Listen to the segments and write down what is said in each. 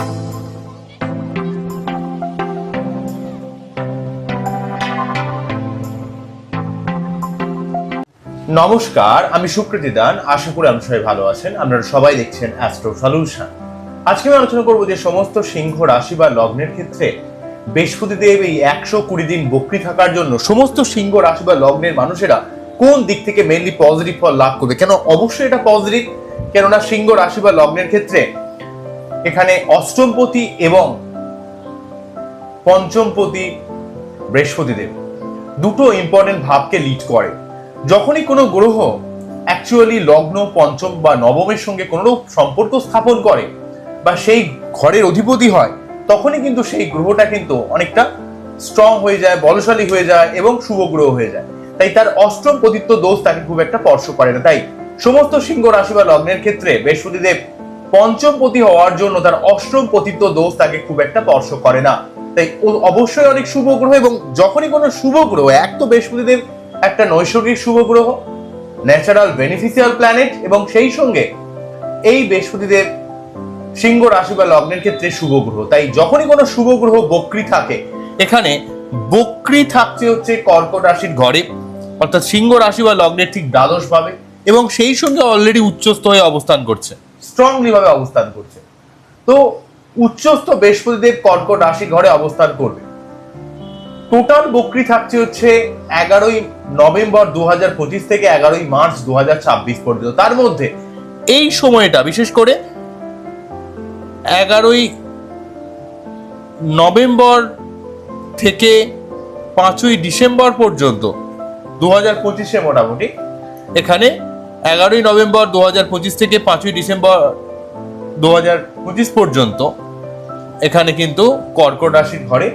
নমস্কার, আমি সুকৃতি দান। আশা করি আপনারা ভালো আছেন। আপনারা সবাই দেখছেন অ্যাস্ট্রো সলিউশন আজকে আমি আলোচনা করব যে সমস্ত সিংহ রাশি বা লগ্নের ক্ষেত্রে বৃহস্পতিদেব এই একশো কুড়ি দিন বকরি থাকার জন্য সমস্ত সিংহ রাশি বা লগ্নের মানুষেরা কোন দিক থেকে মেনলি পজিটিভ ফল লাভ করবে? কেন অবশ্যই এটা পজিটিভ কেননা সিংহ রাশি বা লগ্নের ক্ষেত্রে এখানে অষ্টমপতি এবং পঞ্চমপতি বৃহস্পতিদেব দুটো ইম্পর্টেন্ট ভাবকে লিড করে। যখনই কোনো গ্রহ অ্যাকচুয়ালি লগ্ন, পঞ্চম বা নবমের সঙ্গে কোনো সম্পর্ক স্থাপন করে বা সেই ঘরের অধিপতি হয়, তখনই কিন্তু সেই গ্রহটা কিন্তু অনেকটা স্ট্রং হয়ে যায়, বলশালী হয়ে যায় এবং শুভ গ্রহ হয়ে যায়। তাই তার অষ্টম পতিত্ব দোষ তাকে খুব একটা স্পর্শ করে না। তাই সমস্ত সিংহ রাশি বা লগ্নের ক্ষেত্রে বৃহস্পতিদেব পঞ্চম পতি হওয়ার জন্য তার অষ্টম পতিত্ব দোষ তাকে খুব একটা স্পর্শ করে না। তাই অবশ্যই অনেক শুভ গ্রহ এবং যখনই কোনো শুভ গ্রহ, এক তো বৃহস্পতিদেব, একটা নৈসর্গিক শুভ গ্রহ ন্যাচারাল বেনিফিশিয়াল প্ল্যানেট এবং সেই সঙ্গে এই বৃহস্পতিদেব সিংহ রাশি বা লগ্নের ক্ষেত্রে শুভ গ্রহ। তাই যখনই কোনো শুভ গ্রহ বক্রি থাকে, এখানে বক্রি থাকছে হচ্ছে কর্কট রাশির ঘরে, অর্থাৎ সিংহ রাশি বা লগ্নের ঠিক দ্বাদশ ভাবে এবং সেই সঙ্গে অলরেডি উচ্চস্থ হয়ে অবস্থান করছে। স্ট্রংলি ভাবে অবস্থান করছে। তো উচ্চস্থ বৃহস্পতিদেব কর্কট রাশি ঘরে অবস্থান করবে। টোটাল বকরি থাকছে হচ্ছে এগারোই নভেম্বর দু থেকে এগারোই মার্চ দু পর্যন্ত। তার মধ্যে এই সময়টা, বিশেষ করে এগারোই নভেম্বর থেকে পাঁচই ডিসেম্বর পর্যন্ত দু হাজার পঁচিশে মোটামুটি, এখানে এগারোই নভেম্বর দু হাজার পঁচিশ থেকে পাঁচই ডিসেম্বর দু হাজার পঁচিশ পর্যন্ত এখানে কিন্তু কর্কট রাশির ঘরে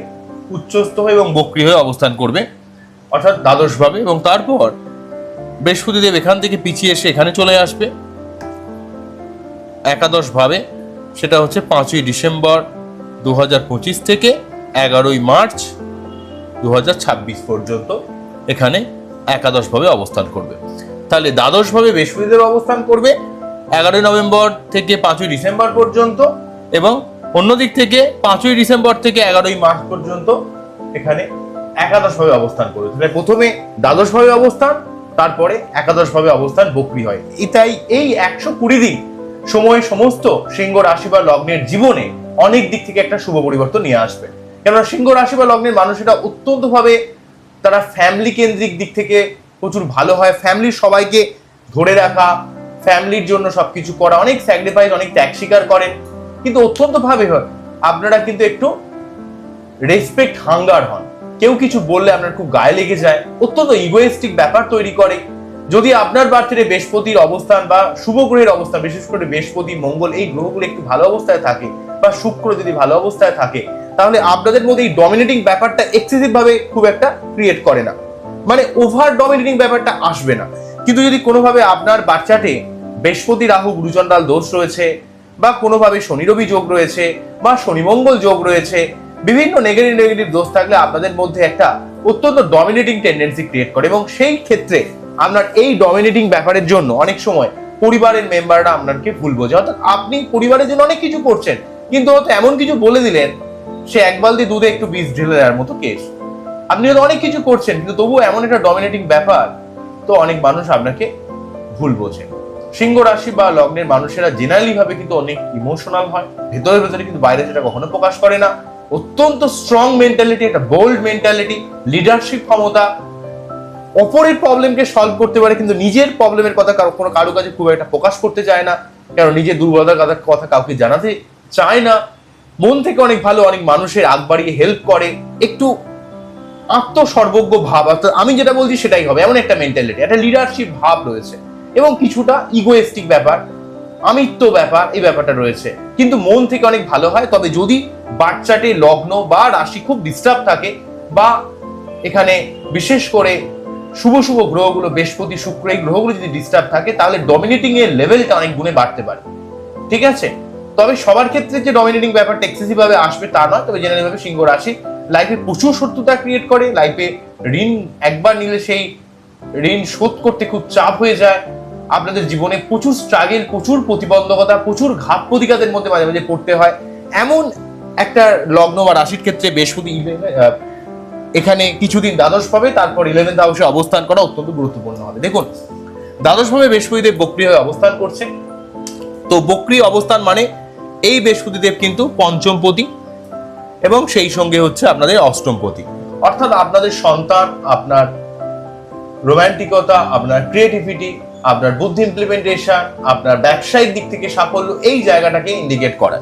উচ্চস্থ হয়ে এবং বক্রি হয়ে অবস্থান করবে, অর্থাৎ দ্বাদশভাবে এবং তারপর বৃহস্পতিদেব এখান থেকে পিছিয়ে এসে এখানে চলে আসবে। একাদশ ভাবে সেটা হচ্ছে পাঁচই ডিসেম্বর দু থেকে এগারোই মার্চ দু হাজার ছাব্বিশ পর্যন্ত এখানে একাদশভাবে অবস্থান করবে। তাহলে দ্বাদশভাবে বৃহস্পতিদেব অবস্থান করবে এগারোই নভেম্বর থেকে পাঁচই ডিসেম্বর পর্যন্ত এবং অন্যদিক থেকে পাঁচই ডিসেম্বর থেকে এগারোই মার্চ পর্যন্ত এখানে একাদশভাবে অবস্থান করবে। তাহলে প্রথমে দ্বাদশভাবে অবস্থান, তারপরে একাদশভাবে অবস্থান বকরি হয়। এটাই এই একশো কুড়ি দিন সময়ে সমস্ত সিংহ রাশি বা লগ্নের জীবনে অনেক দিক থেকে একটা শুভ পরিবর্তন নিয়ে আসবে। কেননা সিংহ রাশি বা লগ্নের মানুষেরা অত্যন্ত ভাবে তারা ফ্যামিলি কেন্দ্রিক দিক থেকে প্রচুর ভালো হয়। ফ্যামিলির সবাইকে ধরে রাখা ফ্যামিলির জন্য সবকিছু করা। অনেক স্যাক্রিফাইস অনেক ত্যাগ স্বীকার করেন। কিন্তু অত্যন্ত ভাবে হয়, আপনারা কিন্তু একটু রেসপেক্ট হাঙ্গার হন। কেউ কিছু বললে আপনার খুব গায়ে লেগে যায়। অত্যন্ত ইগোয়েস্টিক ব্যাপার তৈরি করে। যদি আপনার বার্থডে বৃহস্পতির অবস্থান বা শুভ গ্রহের অবস্থান, বিশেষ করে বৃহস্পতি, মঙ্গল, এই গ্রহগুলো একটু ভালো অবস্থায় থাকে বা শুক্র যদি ভালো অবস্থায় থাকে, তাহলে আপনাদের মধ্যে এই ডমিনেটিং ব্যাপারটা এক্সেসিভ ভাবে খুব একটা ক্রিয়েট করে না। মানে ওভার ডমিনেটিং ব্যাপারটা আসবে না। কিন্তু যদি কোনোভাবে আপনার বাচ্চাটে বৃহস্পতি, রাহু গুরুচন্ডাল দোষ রয়েছে বা কোনোভাবে শনি, রবি যোগ রয়েছে বা শনি, মঙ্গল যোগ রয়েছে, বিভিন্ন নেগেটিভ নেগেটিভ দোষ থাকলে আপনাদের মধ্যে একটা অত্যন্ত ডমিনেটিং টেন্ডেন্সি ক্রিয়েট করে এবং সেই ক্ষেত্রে আপনার এই ডমিনেটিং ব্যাপারের জন্য অনেক সময় পরিবারের মেম্বাররা আপনাকে ভুল বোঝে। অর্থাৎ আপনি পরিবারের জন্য অনেক কিছু করছেন, কিন্তু হয়তো এমন কিছু বলে দিলেন, সে এক বালতি দুধে একটু বীজ ঢেলে দেওয়ার মতো কেস আপনি হয়তো অনেক কিছু করছেন, কিন্তু তবুও এমন একটা ডমিনেটিং ব্যাপার, তো অনেক মানুষ আপনাকে ভুল বোঝে। সিংহ রাশি বা লগ্নের মানুষেরা জেনারেলি ভাবে কিন্তু অনেক ইমোশনাল হয়, ভেতরে ভেতরে কিন্তু বাইরে সেটা কখনো প্রকাশ করে না। অত্যন্ত স্ট্রং মেন্টালিটি একটা বোল্ড মেন্টালিটি লিডারশিপ ক্ষমতা, অপরের প্রবলেমকে সলভ করতে পারে, কিন্তু নিজের প্রবলেমের কথা কারও কোনো কারও কাছে খুব একটা প্রকাশ করতে চায় না, কারণ নিজের দুর্বলতার কথা কথা কাউকে জানাতে চায় না। মন থেকে অনেক ভালো অনেক মানুষের আগ বাড়িয়ে হেল্প করে, একটু আত্মসর্বজ্ঞ ভাব, অর্থাৎ আমি যেটা বলছি সেটাই হবে, এমন একটা মেন্টালিটি একটা লিডারশিপ ভাব রয়েছে। এবং কিছুটা ইগোয়েস্টিক ব্যাপার, আমিত্ব ব্যাপার, এই ব্যাপারটা রয়েছে। কিন্তু মন থেকে অনেক ভালো হয়, তবে যদি বাচ্চাটে লগ্ন বা রাশি খুব ডিস্টার্ব থাকে বা এখানে বিশেষ করে শুভ শুভ গ্রহগুলো, বৃহস্পতি, শুক্র, এই গ্রহগুলো যদি ডিস্টার্ব থাকে, তাহলে ডমিনেটিং এর লেভেলটা অনেক গুণে বাড়তে পারে। ঠিক আছে? তবে সবার ক্ষেত্রে যে ডমিনেটিং ব্যাপারটা এক্সেসিভ ভাবে আসবে তা নয়, তবে জেনারেল ভাবে সিংহ রাশি। লাইফে প্রচুর শত্রুতা ক্রিয়েট করে লাইফে ঋণ একবার নিলে সেই ঋণ শোধ করতে খুব চাপ হয়ে যায়। আপনাদের জীবনে প্রচুর স্ট্রাগেল প্রচুর প্রতিবন্ধকতা, প্রচুর ঘাত প্রতিঘাতের মধ্যে মাঝে মাঝে পড়তে হয়। এমন একটা লগ্ন বা রাশির ক্ষেত্রে বৃহস্পতি এখানে কিছুদিন দ্বাদশ পাবে, তারপর ইলেভেন্থ হাউসে অবস্থান করা অত্যন্ত গুরুত্বপূর্ণ হবে। দেখুন, দ্বাদশ ভাবে বৃহস্পতিদেব বক্রি হয়ে অবস্থান করছে। তো বক্রি অবস্থান মানে এই বৃহস্পতিদেব কিন্তু পঞ্চমপতি এবং সেই সঙ্গে হচ্ছে আপনাদের অষ্টমপতি অর্থাৎ আপনাদের সন্তান, আপনার রোমান্টিকতা, আপনার ক্রিয়েটিভিটি আপনার বুদ্ধি ইমপ্লিমেন্টেশন আপনার ব্যবসায়িক দিক থেকে সাফল্য এই জায়গাটাকে ইন্ডিকেট করে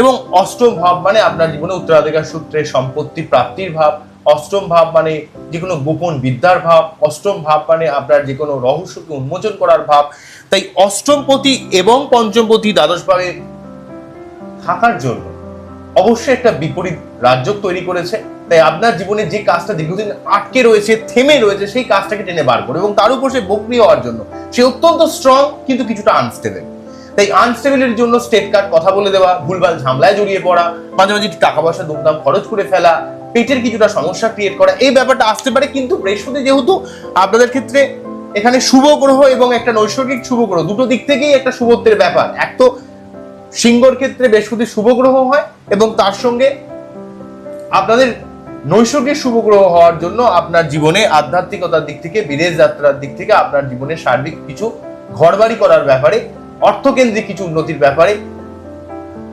এবং অষ্টম ভাব মানে আপনার জীবনে উত্তরাধিকার সূত্রে সম্পত্তি প্রাপ্তির ভাব, অষ্টম ভাব মানে যে কোনো গোপন বিদ্যার ভাব, অষ্টম ভাব মানে আপনার যে কোনো রহস্যকে উন্মোচন করার ভাব। তাই অষ্টমপতি এবং পঞ্চমপতি দ্বাদশভাবে থাকার জন্য। অবশ্যই একটা বিপরীত রাজ্য তৈরি করেছে। তাই আপনার জীবনে যে কাজটা দীর্ঘদিন আটকে রয়েছে, থেমে রয়েছে, সেই কাজটাকে টেনে বার করে এবং তার উপর সে বকরি হওয়ার জন্য সে অত্যন্ত স্ট্রং কিন্তু কিছুটা আনস্টেবল তাই আনস্টেবলের জন্য স্টেট কার্ড কথা বলে দেওয়া, ভুলভাল ঝামলায় জড়িয়ে পড়া, মাঝে মাঝে টাকা পয়সা দুমদাম খরচ করে ফেলা, পেটের কিছুটা সমস্যা ক্রিয়েট করা, এই ব্যাপারটা আসতে পারে। কিন্তু বৃহস্পতি যেহেতু আপনাদের ক্ষেত্রে এখানে শুভ গ্রহ এবং একটা নৈসর্গিক শুভ গ্রহ, দুটো দিক থেকেই একটা শুভত্বের ব্যাপার। এক তো সিংহর ক্ষেত্রে বৃহস্পতি শুভ গ্রহ হয় এবং তার সঙ্গে আপনাদের নৈসর্গিক শুভ গ্রহ হওয়ার জন্য আপনার জীবনে আধ্যাত্মিকতার দিক থেকে, বিদেশ যাত্রার দিক থেকে আপনার জীবনে সার্বিক কিছু ঘরবাড়ি করার ব্যাপারে, অর্থকেন্দ্রিক কিছু উন্নতির ব্যাপারে,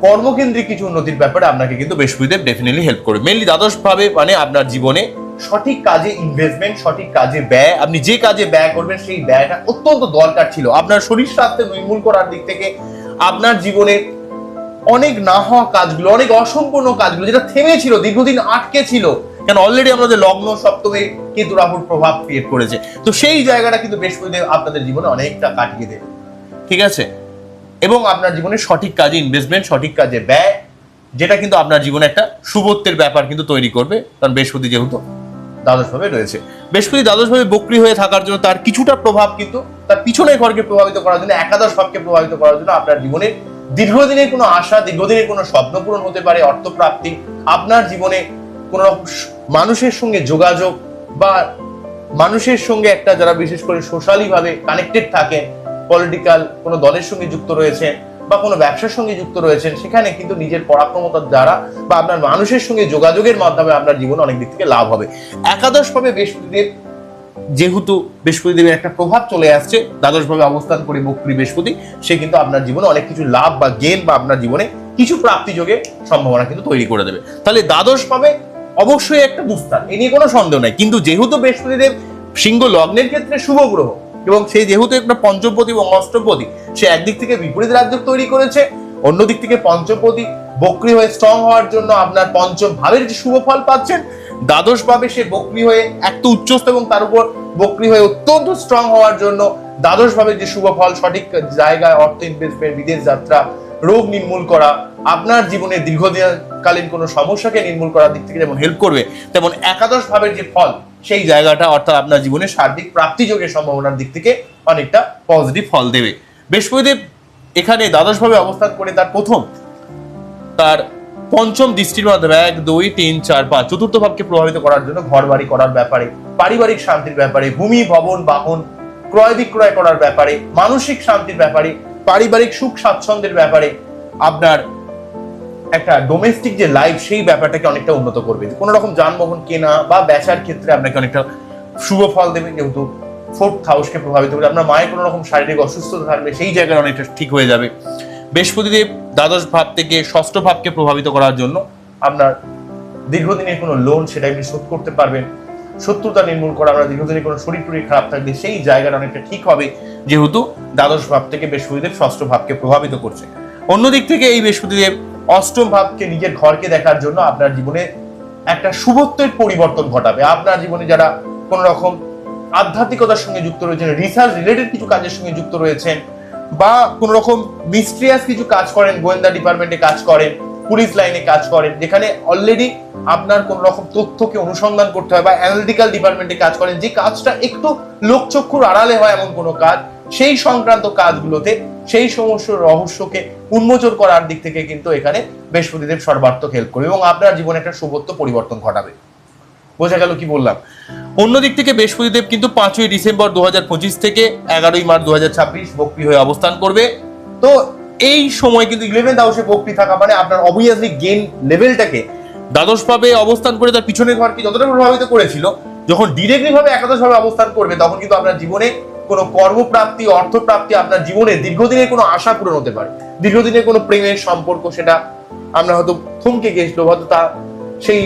কর্মকেন্দ্রিক কিছু উন্নতির ব্যাপারে আপনাকে কিন্তু বৃহস্পতিদেব ডেফিনেটলি হেল্প করবে। মেনলি দ্বাদশ ভাবে মানে আপনার জীবনে সঠিক কাজে ইনভেস্টমেন্ট সঠিক কাজে ব্যয়, আপনি যে কাজে ব্যয় করবেন সেই ব্যয়টা অত্যন্ত দরকার ছিল। আপনার শরীর স্বাস্থ্য নির্মূল করার দিক থেকে আপনার জীবনের অনেক না হওয়া কাজগুলো, অনেক অসম্পূর্ণ কাজগুলো যেটা থেমে ছিল দীর্ঘদিন আটকে ছিল। কেন অলরেডি আমাদের লগ্ন, সপ্তমে কিন্তু রাহুর প্রভাব ক্রিয়েট করেছে। তো সেই জায়গাটা কিন্তু বৃহস্পতিদেব আপনাদের জীবনে অনেকটা কাটিয়ে দেবে। ঠিক আছে? এবং আপনার জীবনে সঠিক কাজে ইনভেস্টমেন্ট সঠিক কাজে ব্যয়, যেটা কিন্তু আপনার জীবনে একটা শুভত্বের ব্যাপার কিন্তু তৈরি করবে। কারণ বৃহস্পতি যেহেতু দ্বাদশভাবে রয়েছে। বৃহস্পতি দ্বাদশভাবে বক্রি হয়ে থাকার জন্য তার কিছুটা প্রভাব কিন্তু তার পিছনের ঘরকে প্রভাবিত করার জন্য, একাদশ ভাবকে প্রভাবিত করার জন্য আপনার জীবনে দীর্ঘদিনের কোনো আশা, দীর্ঘদিনের কোনো স্বপ্ন পূরণ হতে পারে, অর্থপ্রাপ্তি, আপনার জীবনে কোনো মানুষের সঙ্গে যোগাযোগ বা মানুষের সঙ্গে একটা যারা বিশেষ করে সোশ্যালি ভাবে কানেক্টেড থাকেন পলিটিক্যাল কোনো দলের সঙ্গে যুক্ত রয়েছেন বা কোনো ব্যবসার সঙ্গে যুক্ত রয়েছেন, সেখানে কিন্তু নিজের পরাক্রমতার দ্বারা বা আপনার মানুষের সঙ্গে যোগাযোগের মাধ্যমে আপনার জীবনে অনেক দিক থেকে লাভ হবে। একাদশ ভাবে বৃহস্পতিদেব, যেহেতু বৃহস্পতিদেবের একটা প্রভাব চলে আসছে, দ্বাদশ ভাবে অবস্থান করে বক্রী বৃহস্পতি, সে কিন্তু আপনার জীবনে অনেক কিছু লাভ বা গেন বা আপনার জীবনে কিছু প্রাপ্তি যোগে সম্ভাবনা কিন্তু তৈরি করে দেবে। তাহলে দ্বাদশ ভাবে অবশ্যই একটা দুস্তার এ নিয়ে কোনো সন্দেহ নাই। কিন্তু যেহেতু বৃহস্পতিদেব সিংহ লগ্নের ক্ষেত্রে শুভ গ্রহ এবং সে যেহেতু একটা পঞ্চমপতি এবং অষ্টমপতি সে একদিক থেকে বিপরীত রাজ্য তৈরি করেছে, অন্যদিক থেকে পঞ্চমপতি বক্রি হয়ে স্ট্রং হওয়ার জন্য আপনার পঞ্চম ভাবের যে শুভ ফল পাচ্ছেন দ্বাদশ ভাবে সে বক্রি হয়ে এক তো উচ্চস্থ এবং তার উপর বক্রি হয়ে অত্যন্ত স্ট্রং হওয়ার জন্য দ্বাদশ ভাবে যে শুভ ফল, সঠিক জায়গায় অর্থ ইনভেস্টমেন্ট বিদেশ যাত্রা, রোগ নির্মূল করা, আপনার জীবনে দীর্ঘদিনকালীন কোনো সমস্যাকে নির্মূল করার দিক থেকে যেমন হেল্প করবে, তেমন একাদশ ভাবের যে ফল, সেই জায়গাটা অর্থাৎ আপনার জীবনে সার্বিক প্রাপ্তি যোগের সম্ভাবনার দিক থেকে অনেকটা পজিটিভ ফল দেবে। বৃহস্পতিদেব এখানে দ্বাদশ ভাবে অবস্থান করে তার প্রথম, তার পঞ্চম দৃষ্টির মাধ্যমে এক, দুই, তিন, চার, পাঁচ, চতুর্থ ভাবকে প্রভাবিত করার জন্য ঘর বাড়ি করার ব্যাপারে, পারিবারিক শান্তির ব্যাপারে, ভূমি, ভবন, বাহন, ক্রয় বিক্রয় করার ব্যাপারে, মানসিক শান্তির ব্যাপারে, পারিবারিক সুখ স্বাচ্ছন্দ্যের ব্যাপারে, আপনার একটা ডোমেস্টিক যে লাইফ সেই ব্যাপারটাকে অনেকটা উন্নত করবে। কোনো রকম যানবাহন কেনা বা বেচার ক্ষেত্রে আপনাকে অনেকটা শুভ ফল দেবে, যেহেতু ফোর্থ হাউসকে প্রভাবিত করে আপনার মায়ের কোনো রকম শারীরিক অসুস্থতা থাকবে সেই জায়গায় অনেকটা ঠিক হয়ে যাবে। বৃহস্পতিদেব দ্বাদশ ভাব থেকে ষষ্ঠ ভাবকে প্রভাবিত করার জন্য আপনার দীর্ঘদিনের কোনো লোন সেটা আপনি শোধ করতে পারবেন। শত্রুতা নির্মূল করা আমরা দীর্ঘদিনের কোনো শরীর টরীর খারাপ থাকলে সেই জায়গাটা অনেকটা ঠিক হবে, যেহেতু দ্বাদশ ভাব থেকে বৃহস্পতিদেব ষষ্ঠ ভাবকে প্রভাবিত করছে। অন্যদিক থেকে এই বৃহস্পতিদেব অষ্টম ভাবকে নিজের ঘরকে দেখার জন্য আপনার জীবনে একটা শুভত্বের পরিবর্তন ঘটাবে। আপনার জীবনে যারা কোন রকম আধ্যাত্মিকতার সঙ্গে যুক্ত রয়েছেন রিসার্চ রিলেটেড কিছু কাজের সঙ্গে যুক্ত রয়েছেন, বা কোন রকম মিস্ট্রিয়াস কিছু কাজ করেন, গোয়েন্দা ডিপার্টমেন্টে কাজ করেন পুলিশ লাইনে কাজ করেন, যেখানে অলরেডি আপনার কোন রকম তথ্যকে অনুসন্ধান করতে হয়, বা অ্যানালিটিক্যাল ডিপার্টমেন্টে কাজ করেন, যে কাজটা একটু লোকচক্ষুর আড়ালে হয় এমন কোনো কাজ সেই সংক্রান্ত কাজগুলোতে, সেই সমস্ত রহস্যকে উন্মোচন করার দিক থেকে কিন্তু এখানে বৃহস্পতিদেব সর্বাত্মক হেল্প করবে এবং আপনার জীবনে একটা শুভত্ব পরিবর্তন ঘটাবে। বোঝা গেল কি বললাম? অন্যদিক থেকে বৃহস্পতিদেব কিন্তু পাঁচই ডিসেম্বর দুহাজার পঁচিশ থেকে এগারোই মার্চ দু বক্রি হয়ে অবস্থান করবে। তো এই সময় কিন্তু ইলেভেন্থ হাউসে বকরি থাকা মানে আপনার অবভিয়াসলি গেন লেভেলটাকে দ্বাদশভাবে অবস্থান করে তার পিছনের ঘরকে যতটা প্রভাবিত করেছিল, যখন ডিরেক্টলি ভাবে একাদশভাবে অবস্থান করবে, তখন কিন্তু আপনার জীবনে কোনো কর্মপ্রাপ্তি, অর্থপ্রাপ্তি আপনার জীবনে দীর্ঘদিনের কোনো আশা পূরণ হতে পারে। দীর্ঘদিনের কোনো প্রেমের সম্পর্ক সেটা আমরা হয়তো থমকে গেছিল হয়তো তা সেই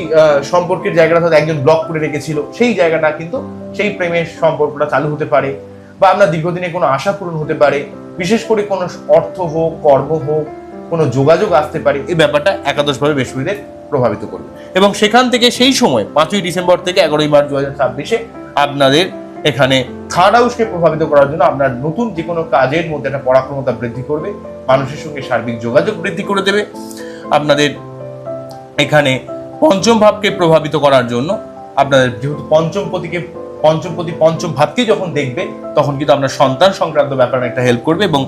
সম্পর্কের জায়গাটা হয়তো একজন ব্লক করে রেখেছিল, সেই জায়গাটা কিন্তু সেই প্রেমের সম্পর্কটা চালু হতে পারে বা আপনার দীর্ঘদিনে কোনো আশা পূরণ হতে পারে। বিশেষ করে কোনো অর্থ হোক, কর্ম হোক, কোনো যোগাযোগ আসতে পারে, এই ব্যাপারটা একাদশভাবে বৃহস্পতিদের প্রভাবিত করবে। এবং সেখান থেকে সেই সময়, পাঁচই ডিসেম্বর থেকে এগারোই মার্চ দু হাজার ছাব্বিশে আপনাদের এখানে থার্ড হাউসকে প্রভাবিত করার জন্য আপনার নতুন যে কোনো কাজের মধ্যে একটা পরাক্রমতা বৃদ্ধি করবে, মানুষের সঙ্গে সার্বিক যোগাযোগ বৃদ্ধি করে দেবে। আপনাদের এখানে পঞ্চম ভাবকে প্রভাবিত করার জন্য আপনাদের যেহেতু পঞ্চম পতিকে, পঞ্চম পতি পঞ্চম ভাবকে যখন দেখবে, তখন কিন্তু আপনার সন্তান সংক্রান্ত ব্যাপারে একটা হেল্প করবে এবং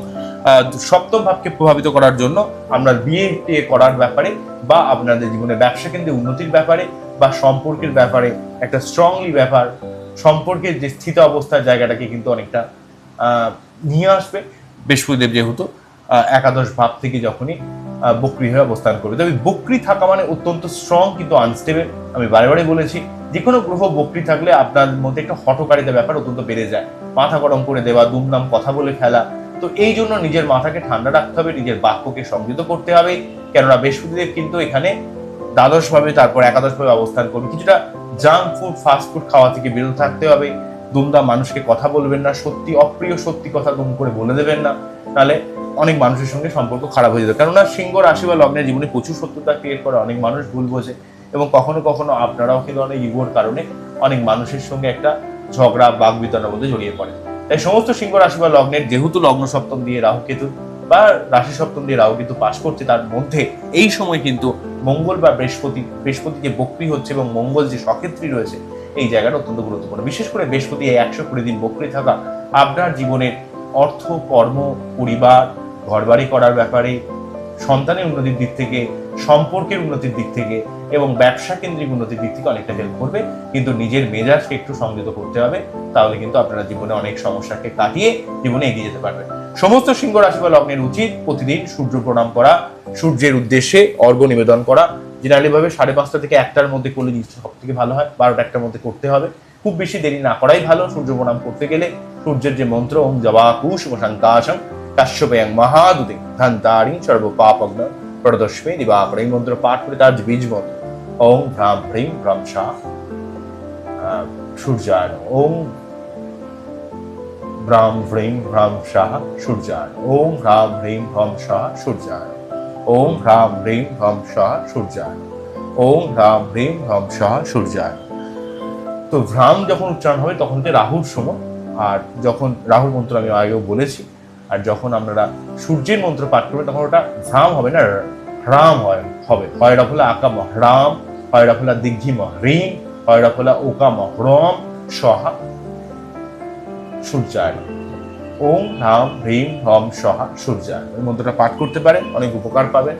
সপ্তম ভাবকে প্রভাবিত করার জন্য আপনার বিয়ে টিয়ে করার ব্যাপারে বা আপনাদের জীবনে ব্যবসা কেন্দ্রে উন্নতির ব্যাপারে বা সম্পর্কের ব্যাপারে একটা স্ট্রংলি ব্যাপার সম্পর্কের যে স্থিত অবস্থার জায়গাটাকে কিন্তু অনেকটা নিয়ে আসবে। বৃহস্পতিদেব যেহেতু একাদশ ভাব থেকে যখনই বক্রি হয়ে অবস্থান করবে। তবে বক্রি থাকা মানে অত্যন্ত স্ট্রং কিন্তু আনস্টেবল আমি বারে বলেছি যে কোনো গ্রহ বক্রি থাকলে আপনার মধ্যে একটা হটকারিতা ব্যাপার অত্যন্ত বেড়ে যায়। মাথা গরম করে দেওয়া, দুমদাম কথা বলে ফেলা তো এই জন্য নিজের মাথাকে ঠান্ডা রাখতে হবে, নিজের বাক্যকে সংযত করতে হবে। কেননা বৃহস্পতিদেব কিন্তু এখানে দ্বাদশ ভাবে তারপর একাদশ ভাবে অবস্থান করবে। কিছুটা জাঙ্ক ফুড ফাস্ট ফুড খাওয়া থেকে বিরত থাকতে হবে। দুমদাম মানুষকে কথা বলবেন না, সত্যি, অপ্রিয় সত্যি কথা দুম করে বলে দেবেন না। তাহলে অনেক মানুষের সঙ্গে সম্পর্ক খারাপ হয়ে যেত। কেননা সিংহ রাশি বা লগ্নের জীবনে প্রচুর সত্যতা ক্রিয়েট করে, অনেক মানুষ ভুল বোঝে। এবং কখনো কখনো আপনারাও কিন্তু অনেক ইগোর কারণে অনেক মানুষের সঙ্গে একটা ঝগড়া, বাক বিতরণের মধ্যে জড়িয়ে পড়ে তাই সমস্ত সিংহ রাশি বা লগ্নের যেহেতু লগ্ন সপ্তম দিয়ে রাহু কেতু বা রাশি সপ্তম দিয়ে রাহু কিন্তু পাশ করছে, তার মধ্যে এই সময় কিন্তু মঙ্গল বা বৃহস্পতি বৃহস্পতি যে বক্রি হচ্ছে এবং মঙ্গল যে সক্ষেত্রী রয়েছে, এই জায়গাটা অত্যন্ত গুরুত্বপূর্ণ। বিশেষ করে বৃহস্পতি এই একশো কুড়ি দিন বক্রি থাকা আপনার জীবনের অর্থ, কর্ম, পরিবার, ঘরবাড়ি করার ব্যাপারে, সন্তানের উন্নতির দিক থেকে সম্পর্কের উন্নতির দিক থেকে এবং ব্যবসা কেন্দ্রিক উন্নতির দিক থেকে অনেকটা হেল্প করবে। কিন্তু নিজের মেজাজকে একটু সংযত করতে হবে, তাহলে কিন্তু আপনারা জীবনে অনেক সমস্যাকে কাটিয়ে জীবনে এগিয়ে যেতে পারবেন। সমস্ত সিংহ রাশি বা লগ্নের উচিত প্রতিদিন সূর্য প্রণাম করা, সূর্যের উদ্দেশ্যে অর্ঘ্য নিবেদন করা। জেনারেলি ভাবে সাড়ে পাঁচটা থেকে একটার মধ্যে করলে জিনিসটা সব থেকে ভালো হয়, বারোটা একটার মধ্যে করতে হবে। খুব বেশি দেরি না করাই ভালো, সূর্য প্রণাম করতে গেলে সূর্যের যে মন্ত্র, ওম জবা কুশ জবাকুশ শঙ্কাশং কাশ্যপয়াং মহাদুতে ধান্তারিং সর্ব প্রদস্মে দিবাকর এই মন্ত্র পাঠ করে তার যে বীজ মন্ত্র ওম ভ্রাম ভ্রিম ভ্রাম শাহ সূর্যায়ন। ওম ভ্রাম ভ্রিম ভ্রাম শাহ সূর্যায়ন। ওম ভ্রাম ভ্রিম ভ্রাম শাহ সূর্যায়ন। ওম হ্রাম হ্রিম হম শাহ সূর্যায় ওম হ্রাম হ্রিম হম শাহ সূর্যায় তো ভ্রাম যখন উচ্চারণ হবে তখন হচ্ছে রাহুর সময়। আর যখন রাহুর মন্ত্র আমি আগেও বলেছি আর যখন আপনারা সূর্যের মন্ত্র পাঠ করবেন, তখন ওটা ভ্রাম হবে না, হ্রাম হয়, হবে। হয়রা ফোলা আকাম হ্রাম হয়রা ফোলা দিঘিম হ্রিম হয়রা ফোলা ওকাম হ্রম সহা। সূর্যায় ওম হ্রাম হ্রিম হম সহা সূর্যায় এই মন্ত্রটা পাঠ করতে পারেন, অনেক উপকার পাবেন।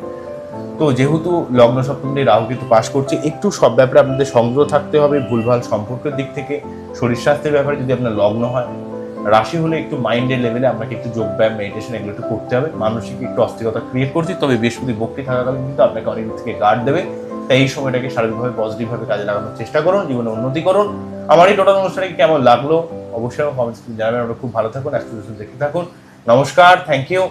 তো যেহেতু লগ্ন সপ্তমী রাহু কিন্তু পাশ করছে, একটু সব ব্যাপারে আপনাদের সংযত থাকতে হবে, ভুলভাল সম্পর্কের দিক থেকে, শরীর স্বাস্থ্যের ব্যাপারে যদি আপনার লগ্ন হয়। রাশি হলে একটু মাইন্ডের লেভেলে আপনাকে একটু যোগব্যায়াম মেডিটেশন এগুলো একটু করতে হবে। মানসিক একটু অস্থিরতা ক্রিয়েট করছে, তবে বৃহস্পতি বক্তি থাকাকালীন কিন্তু আপনাকে অনেক দিক থেকে গার্ড দেবে। তাই এই সময়টাকে শারীরিকভাবে পজিটিভভাবে কাজে লাগানোর চেষ্টা করুন, জীবনে উন্নতি করুন। আমার এই টোটাল অনুষ্ঠানে কেমন লাগল? অবশ্যই কমেন্টস জানাবেন। আমরা খুব ভালো থাকুন অ্যাস্ট্রোলজি দেখতে থাকুন। নমস্কার থ্যাংক ইউ